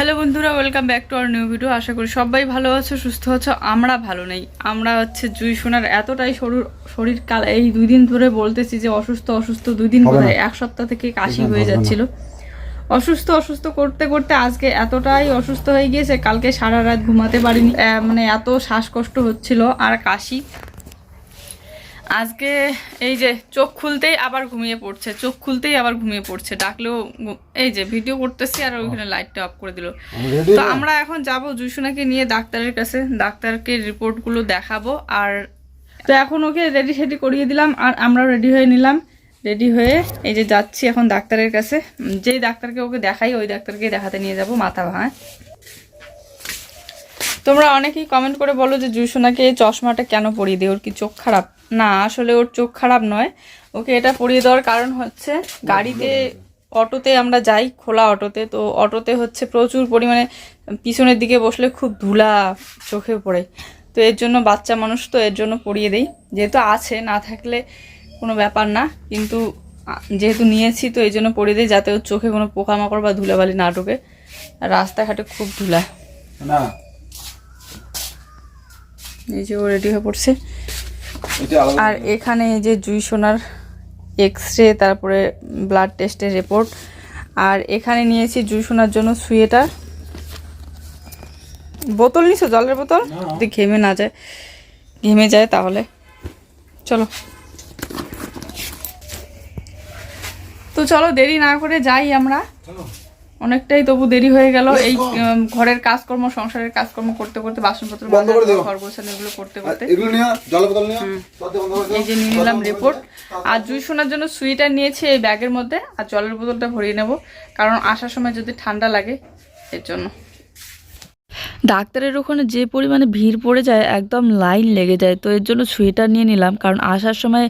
Hello বন্ধুরা welcome back to our new video. আশা করি সবাই ভালো আছো সুস্থ আছো আমরা ভালো নেই। আমরা হচ্ছে জুই সোনার এতটাই শরীর শরীর কাল এই দুই দিন ধরে বলতেছি যে অসুস্থ অসুস্থ দুই দিন ধরে এক সপ্তাহ থেকে কাশি হয়ে যাচ্ছিল। অসুস্থ অসুস্থ করতে করতে আজকে এতটাই অসুস্থ হয়ে গিয়েছে কালকে সারা রাত ঘুমাতে পারিনি। মানে এত শ্বাসকষ্ট হচ্ছিল আর কাশি। আজকে এই যে চোখ খুলতেই আবার ঘুমিয়ে পড়ছে চোখ খুলতেই আবার ঘুমিয়ে পড়ছে। ডাকলেও এই যে ভিডিও করতেছি আর ওইখানে লাইটটা অফ করে দিল। তো আমরা এখন যাব জুসুনাকে নিয়ে ডাক্তারের কাছে। ডাক্তারকে রিপোর্টগুলো দেখাবো আর তো এখন ওকে রেডি সেডি করিয়ে দিলাম আর আমরা রেডি হয়ে নিলাম। রেডি হয়ে এই যে যাচ্ছি এখন ডাক্তারের কাছে। যেই ডাক্তারকে ওকে দেখাই ওই ডাক্তারকে দেখাতে নিয়ে যাব মাথা ভাঙায়। তোমরা অনেকেই কমেন্ট করে বলো যে জুসোনাকে এই চশমাটা কেন পরিয়ে দিই? ওর কি চোখ খারাপ? না আসলে ওর চোখ খারাপ নয়। ওকে এটা পরিয়ে দেওয়ার কারণ হচ্ছে গাড়িতে অটোতে আমরা যাই খোলা অটোতে। তো অটোতে হচ্ছে প্রচুর পরিমাণে পিছনের দিকে বসলে খুব ধুলা চোখে পড়ে। তো এর জন্য বাচ্চা মানুষ তো এর জন্য পরিয়ে দেই। যেহেতু আছে না থাকলে কোনো ব্যাপার না। কিন্তু যেহেতু নিয়েছি তো এই জন্য পরিয়ে দিই যাতে ওর চোখে কোনো পোকামাকড় বা ধুলাবালি না ঢোকে। আর রাস্তাঘাটে খুব ধুলা। না। এই যে ও রেডি হয়ে পড়ছে। আর এখানে এই যে জুই সোনার এক্স রে তারপরে ব্লাড টেস্টের রিপোর্ট আর এখানে নিয়েছি জুই সোনার জন্য সুয়েটার বোতল নিছো জলের বোতল? যদি ঘেমে না যায় ঘেমে যায় তাহলে। চলো। তো চলো দেরি না করে যাই আমরা। চলো। অনেকটাই তবু দেরি হয়ে গেল। এই ঘরের কাজকর্ম সংসারের কাজকর্ম করতে করতে বাসনপত্র। ঘর গোছানো এগুলো করতে করতে। এই যে নিয়ে নিলাম রিপোর্ট আর জুই শোনার জন্য সুইটার নিয়েছি এই ব্যাগের মধ্যে। আর জলের বোতলটা ভরিয়ে নেব। কারণ আসার সময় যদি ঠান্ডা লাগে এর জন্য। ডাক্তারের ওখানে যে পরিমাণে ভিড় পড়ে যায়, একদম লাইন লেগে যায়। তো এর জন্য সোয়েটার নিয়ে নিলাম, কারণ আসার সময়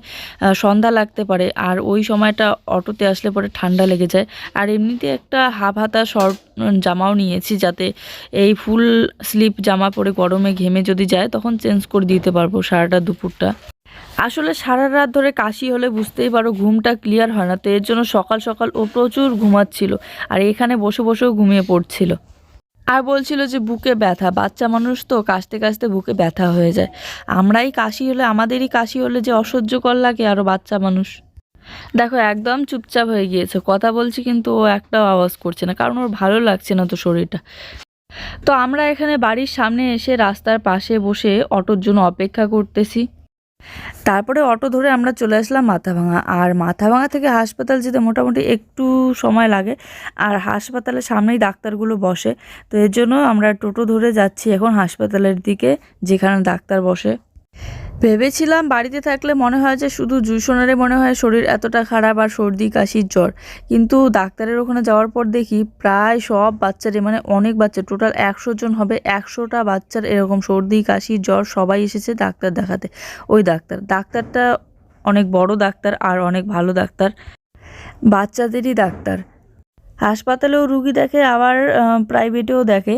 সন্ধ্যা লাগতে পারে, আর ওই সময়টা অটোতে আসলে পরে ঠান্ডা লেগে যায়। আর এমনিতে একটা হাফ হাতা শর্ট জামাও নিয়েছি, যাতে এই ফুল স্লিপ জামা পরে গরমে ঘেমে যদি যায়, তখন চেঞ্জ করে দিতে পারব সারাটা দুপুরটা। আসলে সারা রাত ধরে কাশি হলে বুঝতেই পারো ঘুমটা ক্লিয়ার হয় না, তো এর জন্য সকাল সকাল ও প্রচুর ঘুমাচ্ছিল, আর এখানে বসে বসেও ঘুমিয়ে পড়ছিল। আর বলছিল যে বুকে ব্যথা, বাচ্চা মানুষ তো কাশতে কাশতে বুকে ব্যথা হয়ে যায়। আমরাই কাশি হলে, আমাদেরই কাশি হলে যে অসহ্যকর লাগে আরও বাচ্চা মানুষ। দেখো, একদম চুপচাপ হয়ে গিয়েছে। কথা বলছি কিন্তু ও একটাও আওয়াজ করছে না, কারণ ওর ভালো লাগছে না তো শরীরটা। তো আমরা এখানে বাড়ির সামনে এসে রাস্তার পাশে বসে অটোর জন্য অপেক্ষা করতেছি। তারপরে অটো ধরে আমরা চলে আসলাম মাথাভাঙা। আর মাথাভাঙা থেকে হাসপাতাল যেতে মোটামুটি একটু সময় লাগে। আর হাসপাতালের সামনেই ডাক্তারগুলো বসে। তো এর জন্য আমরা টোটো ধরে যাচ্ছি এখন হাসপাতালের দিকে, যেখানে ডাক্তার বসে। ভেবেছিলাম বাড়িতে থাকলে মনে হয় যে শুধু জুসোনারে মনে হয় শরীর এতটা খারাপ আর সর্দি, কাশির জ্বর। কিন্তু ডাক্তারের ওখানে যাওয়ার পর দেখি প্রায় সব বাচ্চারই মানে অনেক বাচ্চা টোটাল একশো জন হবে, একশোটা বাচ্চার এরকম সর্দি, কাশি, জ্বর সবাই এসেছে ডাক্তার দেখাতে। ওই ডাক্তার, ডাক্তারটা অনেক বড় ডাক্তার আর অনেক ভালো ডাক্তার। বাচ্চাদেরই ডাক্তার। হাসপাতালেও রুগী দেখে, আবার প্রাইভেটেও দেখে।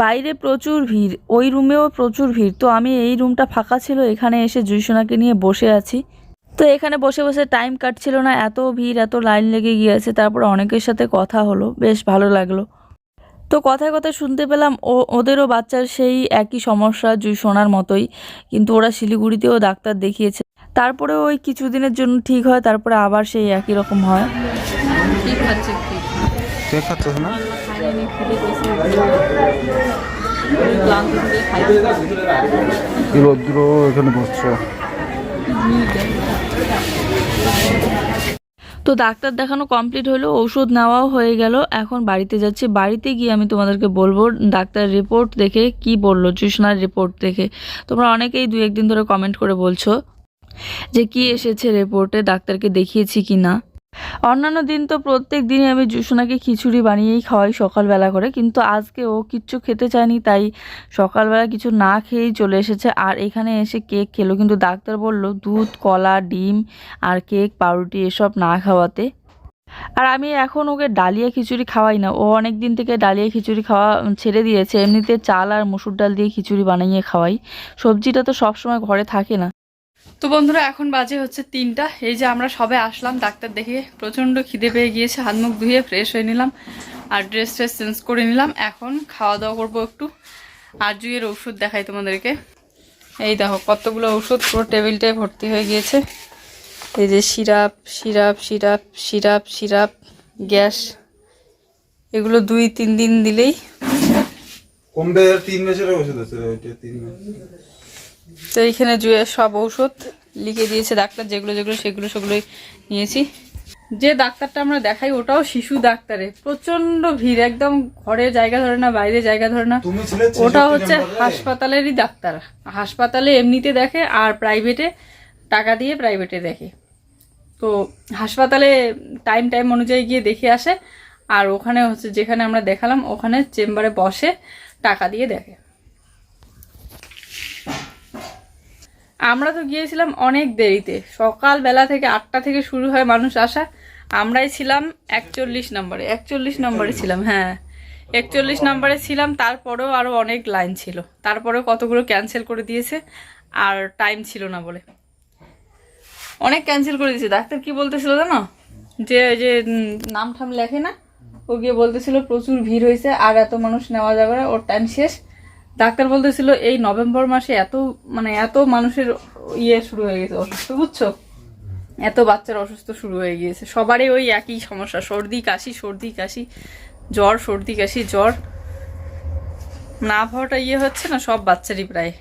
বাইরে প্রচুর ভিড়, ওই রুমেও প্রচুর ভিড়। তো আমি এই রুমটা ফাঁকা ছিল, এখানে এসে জুইসোনাকে নিয়ে বসে আছি। তো এখানে বসে বসে টাইম কাটছিল না, এত ভিড়, এত লাইন লেগে গিয়েছে, তারপর অনেকের সাথে কথা হলো, বেশ ভালো লাগল। তো কথায় কথায় শুনতে পেলাম, ও, ওদেরও বাচ্চার সেই একই সমস্যা জুই সোনার মতোই, কিন্তু ওরা শিলিগুড়িতেও ডাক্তার দেখিয়েছে। তারপরে ওই কিছুদিনের জন্য ঠিক হয় তারপরে আবার সেই একই রকম হয়। না। রৌদ্র এখানে বসছো? তো ডাক্তার দেখানো কমপ্লিট হলো ওষুধ নেওয়াও হয়ে গেল। এখন বাড়িতে যাচ্ছি। বাড়িতে গিয়ে আমি তোমাদেরকে বলব ডাক্তার রিপোর্ট দেখে কি বলল জুসনার রিপোর্ট দেখে। তোমরা অনেকেই দু একদিন ধরে কমেন্ট করে বলছো। যে কি এসেছে রিপোর্টে ডাক্তারকে দেখিয়েছি কি না? অন্যান্য দিন তো প্রত্যেক দিনই আমি জুসনাকে খিচুড়ি বানিয়েই খাওয়াই সকালবেলা করে, কিন্তু আজকে ও কিচ্ছু খেতে চায়নি, তাই সকালবেলা কিছু না খেয়েই চলে এসেছে। আর এখানে এসে কেক খেলো, কিন্তু ডাক্তার বলল, দুধ, কলা, ডিম আর কেক, পাউরুটি এসব না খাওয়াতে। আর আমি এখন ওকে ডালিয়া খিচুড়ি খাওয়াই না, ও অনেক দিন থেকে ডালিয়া খিচুড়ি খাওয়া ছেড়ে দিয়েছে, এমনিতে চাল আর মসুর ডাল দিয়ে খিচুড়ি বানিয়ে খাওয়াই। সবজিটা তো সবসময় ঘরে থাকে না। তো বন্ধুরা, এখন বাজে হচ্ছে তিনটা। এই যে আমরা সবে আসলাম ডাক্তার দেখে প্রচণ্ড খিদে পেয়ে গিয়েছে, হাত মুখ ধুয়ে ফ্রেশ হয়ে নিলাম আর ড্রেস ট্রেস চেঞ্জ করে নিলাম। এখন খাওয়া দাওয়া করব একটু। আর জুইয়ের ওষুধ দেখাই তোমাদেরকে। এই দেখো, কতগুলো ওষুধ, পুরো টেবিলটায় ভর্তি হয়ে গিয়েছে। এই যে syrup syrup syrup syrup syrup gas. এগুলো দুই, তিন দিন দিলেই কমবে তিন মাসের ওষুধ আছে? তিন মাস তো এইখানে জুয়ে সব ঔষধ লিখে দিয়েছে ডাক্তার যেগুলো যেগুলো সেগুলো সেগুলোই নিয়েছি। যে ডাক্তারটা আমরা দেখাই ওটাও শিশু ডাক্তারে প্রচণ্ড ভিড় একদম ঘরে জায়গা ধরে না বাইরে জায়গা ধরে না। ওটা হচ্ছে হাসপাতালেরই ডাক্তার। হাসপাতালে এমনিতে দেখে আর প্রাইভেটে টাকা দিয়ে প্রাইভেটে দেখে। তো হাসপাতালে টাইম টাইম অনুযায়ী গিয়ে দেখে আসে। আর ওখানে হচ্ছে যেখানে আমরা দেখালাম ওখানে চেম্বারে বসে টাকা দিয়ে দেখে। আমরা তো গিয়েছিলাম অনেক দেরিতে। সকালবেলা থেকে আটটা থেকে শুরু হয় মানুষ আসা। আমরাই ছিলাম একচল্লিশ নম্বরে। একচল্লিশ নম্বরে ছিলাম হ্যাঁ। একচল্লিশ নম্বরে ছিলাম তারপরেও আরও অনেক লাইন ছিল। তারপরেও কতগুলো ক্যান্সেল করে দিয়েছে আর টাইম ছিল না বলে। অনেক ক্যান্সেল করে দিয়েছে। ডাক্তার কি বলতেছিল জানো? যে ওই যে নাম ঠাম লেখে না? ও গিয়ে বলতেছিল প্রচুর ভিড় হয়েছে আর এত মানুষ নেওয়া যাবে না ওর টাইম শেষ। ডাক্তার বলতেছিল, এই নভেম্বর মাসে এত মানে এত মানুষের ইয়ে শুরু হয়ে গেছে, অসুস্থ, বুঝছ? এত বাচ্চার অসুস্থ শুরু হয়ে গিয়েছে। সবারই ওই একই সমস্যা, সর্দি, কাশি সর্দি, কাশি, জ্বর, সর্দি, কাশি, জ্বর। না হওয়াটা ইয়ে হচ্ছে না, সব বাচ্চারই প্রায়।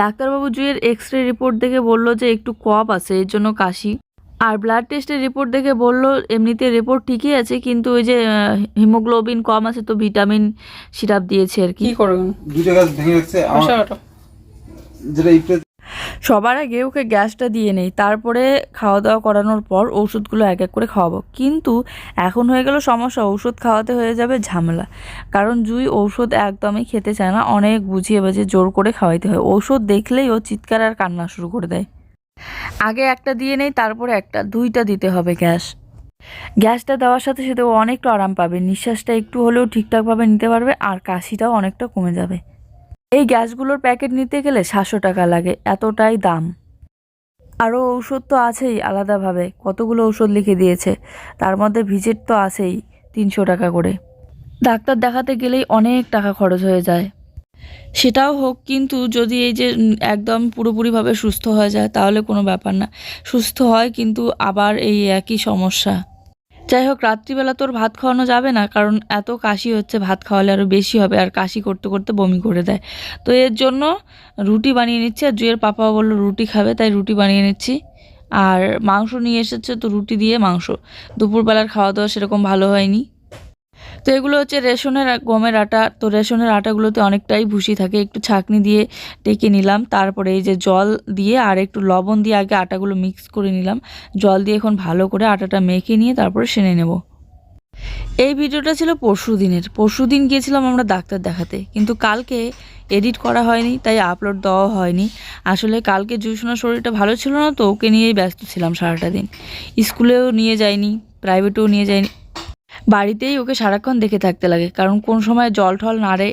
ডাক্তারবাবু জুয়ের এক্স রে রিপোর্ট দেখে বলল যে একটু কপ আছে, এর জন্য কাশি। আর ব্লাড টেস্টের রিপোর্ট দেখে বলল এমনিতে রিপোর্ট ঠিকই আছে কিন্তু ওই যে হিমোগ্লোবিন কম আছে তো ভিটামিন সিরাপ দিয়েছে আর কি। কি করবেন দুইটা গাছ ভেঙে রাখছে যেটা সবার আগে ওকে গ্যাসটা দিয়ে নেই তারপরে খাওয়া দাওয়া করানোর পর ওষুধগুলো এক এক করে খাওয়াবো। কিন্তু এখন হয়ে গেল সমস্যা ওষুধ খাওয়াতে হয়ে যাবে ঝামেলা। কারণ জুই ঔষধ একদমই খেতে চায় না অনেক বুঝিয়ে বাজিয়ে জোর করে খাওয়াইতে হয়। ওষুধ দেখলেই ও চিৎকার আর কান্না শুরু করে দেয়। আগে একটা দিয়ে নেই, তারপরে একটা। দুইটা দিতে হবে গ্যাস। গ্যাসটা দেওয়ার সাথে সাথে ও অনেকটা আরাম পাবে। নিঃশ্বাসটা একটু হলেও ঠিকঠাকভাবে নিতে পারবে আর কাশিটাও অনেকটা কমে যাবে। এই গ্যাসগুলোর প্যাকেট নিতে গেলে সাতশো টাকা লাগে, এতটাই দাম। আরও ঔষধ তো আছেই আলাদাভাবে। কতগুলো ঔষধ লিখে দিয়েছে। তার মধ্যে ভিজিট তো আছেই, তিনশো টাকা করে। ডাক্তার দেখাতে গেলেই অনেক টাকা খরচ হয়ে যায়। সেটাও হোক, কিন্তু যদি এই যে একদম পুরোপুরিভাবে সুস্থ হয়ে যায়, তাহলে কোনো ব্যাপার না। সুস্থ হয়, কিন্তু আবার এই একই সমস্যা। যাই হোক, রাত্রিবেলা তোর ভাত খাওয়ানো যাবে না, কারণ এত কাশি হচ্ছে, ভাত খাওয়ালে আরও বেশি হবে, আর কাশি করতে করতে বমি করে দেয়। তো এর জন্য রুটি বানিয়ে নিচ্ছি, আর জুয়ের পাপাও বলল রুটি খাবে, তাই রুটি বানিয়ে নিচ্ছি। আর মাংস নিয়ে এসেছে তো রুটি দিয়ে মাংস। দুপুরবেলার খাওয়া দাওয়া সেরকম ভালো হয়নি। তো এগুলো হচ্ছে রেশনের গমের আটা। তো রেশনের আটাগুলোতে অনেকটাই ভুসি থাকে। একটু ছাঁকনি দিয়ে ডেকে নিলাম। তারপরে এই যে জল দিয়ে আর একটু লবণ দিয়ে আগে আটাগুলো মিক্স করে নিলাম। জল দিয়ে এখন ভালো করে আটাটা মেখে নিয়ে তারপরে সেনে নেব। এই ভিডিওটা ছিল পরশু দিনের। পরশু দিন গিয়েছিলাম আমরা ডাক্তার দেখাতে। কিন্তু কালকে এডিট করা হয়নি, তাই আপলোড দেওয়া হয়নি। আসলে কালকে জুসোনার শরীরটা ভালো ছিল না, তো ওকে নিয়েই ব্যস্ত ছিলাম সারাটা দিন। স্কুলেও নিয়ে যাইনি প্রাইভেটেও নিয়ে যাইনি। বাড়িতেই ওকে সারাক্ষণ দেখে থাকতে লাগে, কারণ কোন সময় জল ঠল নাড়ে।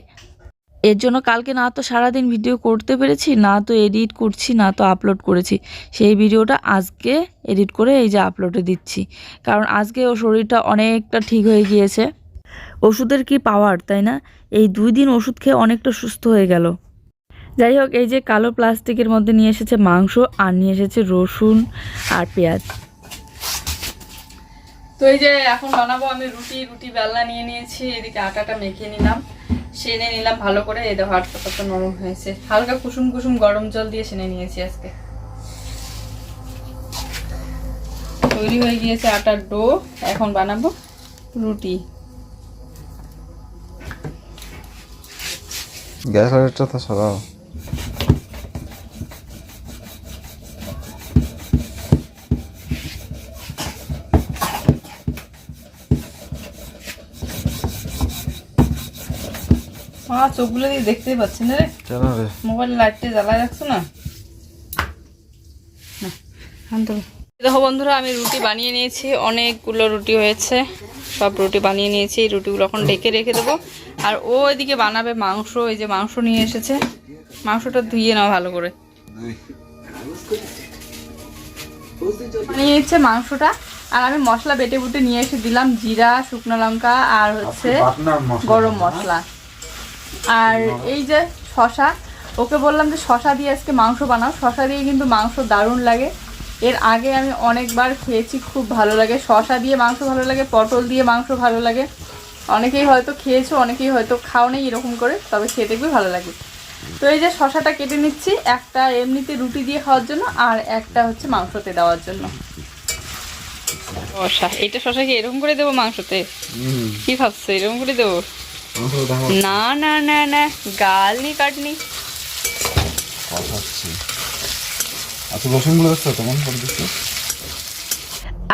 এর জন্য কালকে না তো সারাদিন ভিডিও করতে পেরেছি, না তো এডিট করছি, না তো আপলোড করেছি। সেই ভিডিওটা আজকে এডিট করে এই যে আপলোডে দিচ্ছি, কারণ আজকে ওর শরীরটা অনেকটা ঠিক হয়ে গিয়েছে। ওষুধের কি পাওয়ার তাই না? এই দুই দিন ওষুধ খেয়ে অনেকটা সুস্থ হয়ে গেল। যাই হোক, এই যে কালো প্লাস্টিকের মধ্যে নিয়ে এসেছে মাংস, আর নিয়ে এসেছে রসুন আর পেঁয়াজ। তো এই যে এখন বানাবো আমি রুটি রুটি বেলনা নিয়ে নিয়েছি, এদিকে আটাটা মেখে নিলাম। সেনে নিলাম ভালো করে, এই দেখো আটটা নরম হয়েছে। হালকা কুসুম কুসুম গরম জল দিয়ে সেনে নিয়েছি আজকে। তৈরি হয়ে গিয়েছে আটার ডো, এখন বানাবো রুটি। গ্যাস লাইটটা তো সরাও। মা চোখগুলো দিয়ে দেখতেই পাচ্ছি না রে। কেন রে। মোবাইল লাইটটা জ্বালায় রাখছো না। দেখো বন্ধুরা আমি রুটি বানিয়ে নিয়েছি অনেকগুলো রুটি হয়েছে। সব রুটি বানিয়ে নিয়েছি এই রুটিগুলো এখন ডেকে রেখে দেবো। আর ও এদিকে বানাবে মাংস এই যে মাংস নিয়ে এসেছে। মাংসটা ধুয়ে নাও ভালো করে। বানিয়ে নিচ্ছে মাংসটা। আর আমি মশলা বেটে বুটে নিয়ে এসে দিলাম জিরা শুকনো লঙ্কা আর হচ্ছে গরম মশলা। আর এই যে শশা ওকে বললাম যে শশা দিয়ে আজকে মাংস বানাও। শশা দিয়ে কিন্তু মাংস দারুণ লাগে। এর আগে আমি অনেকবার খেয়েছি খুব ভালো লাগে। শশা দিয়ে মাংস ভালো লাগে পটল দিয়ে মাংস ভালো লাগে। অনেকেই হয়তো খেয়েছো অনেকেই হয়তো খাও নেই এরকম করে তবে খেয়ে দেখবে ভালো লাগে। তো এই যে শশাটা কেটে নিচ্ছি একটা এমনিতে রুটি দিয়ে খাওয়ার জন্য আর একটা হচ্ছে মাংসতে দেওয়ার জন্য। শশা এটা শশা কি এরকম করে দেবো মাংসতে? কি ভাবছ এরকম করে দেবো? না না না না গাল নি। কাটনি কষাচ্ছি আচ্ছা রসুনগুলো দেখছ কেমন করে দিচ্ছো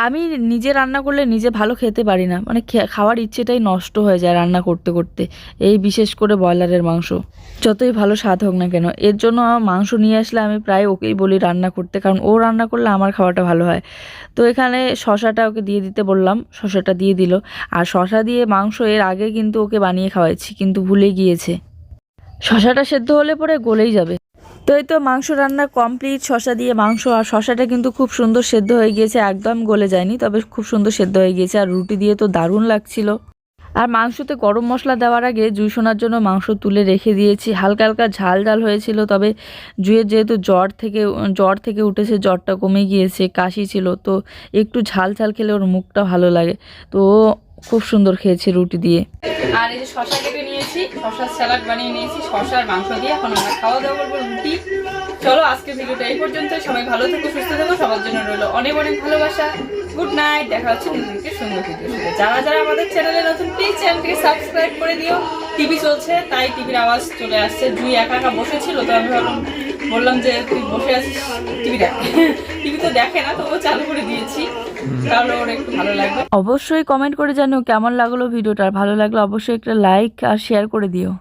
আমি নিজে রান্না করলে নিজে ভালো খেতে পারি না। মানে খাওয়ার ইচ্ছেটাই নষ্ট হয়ে যায় রান্না করতে করতে। এই বিশেষ করে ব্রয়লারের মাংস। যতই ভালো স্বাদ হোক না কেন। এর জন্য আমার মাংস নিয়ে আসলে আমি প্রায় ওকেই বলি রান্না করতে। কারণ ও রান্না করলে আমার খাওয়াটা ভালো হয়। তো এখানে শশাটা ওকে দিয়ে দিতে বললাম। শশাটা দিয়ে দিল। আর শশা দিয়ে মাংস এর আগে কিন্তু ওকে বানিয়ে খাওয়াইছি। কিন্তু ভুলে গিয়েছে। শশাটা সেদ্ধ হলে পরে গলেই যাবে। তো এই তো মাংস রান্না কমপ্লিট শশা দিয়ে মাংস, আর শশাটা কিন্তু খুব সুন্দর সেদ্ধ হয়ে গিয়েছে, একদম গলে যায়নি, তবে খুব সুন্দর সেদ্ধ হয়ে গিয়েছে, আর রুটি দিয়ে তো দারুণ লাগছিল। আর মাংসতে গরম মশলা দেওয়ার আগে জুই শোনার জন্য মাংস তুলে রেখে দিয়েছি, হালকা হালকা ঝাল ঝাল হয়েছিল, তবে জুয়ের যেহেতু জ্বর থেকে জ্বর থেকে উঠেছে, জ্বরটা কমে গিয়েছে, কাশি ছিল, তো একটু ঝাল ঝাল খেলে ওর মুখটা ভালো লাগে, তো খুব সুন্দর খেয়েছে রুটি দিয়ে। আর এই যে শশা কেটে নিয়েছি, শশার স্যালাড বানিয়ে নিয়েছি, শশার মাংস দিয়ে। এখন আমরা খাওয়া দাওয়া করব রুটি। চলো আজকে ভিডিওটা এই পর্যন্ত। সবাই ভালো থেকো, সুস্থ থেকো, সবার জন্য রইল অনেক অনেক ভালোবাসা। গুড নাইট দেখা হচ্ছে নতুনকে সুন্দর ভিডিও যারা যারা আমাদের চ্যানেলে নতুন প্লিজ চ্যানেলটিকে সাবস্ক্রাইব করে দিও। টিভি চলছে, তাই টিভির আওয়াজ চলে আসছে। জুই একা একা বসেছিল তো আমি ভাবলাম বললাম যে, তুই বসে আছিস? টিভি দেখ। টিভি তো দেখে না, তবুও চালু করে দিয়েছি। তাহলে ওর একটু ভালো লাগবে। অবশ্যই কমেন্ট করে জানো কেমন লাগল ভিডিওটা। ভালো লাগল অবশ্যই একটা লাইক আর শেয়ার করে দিও।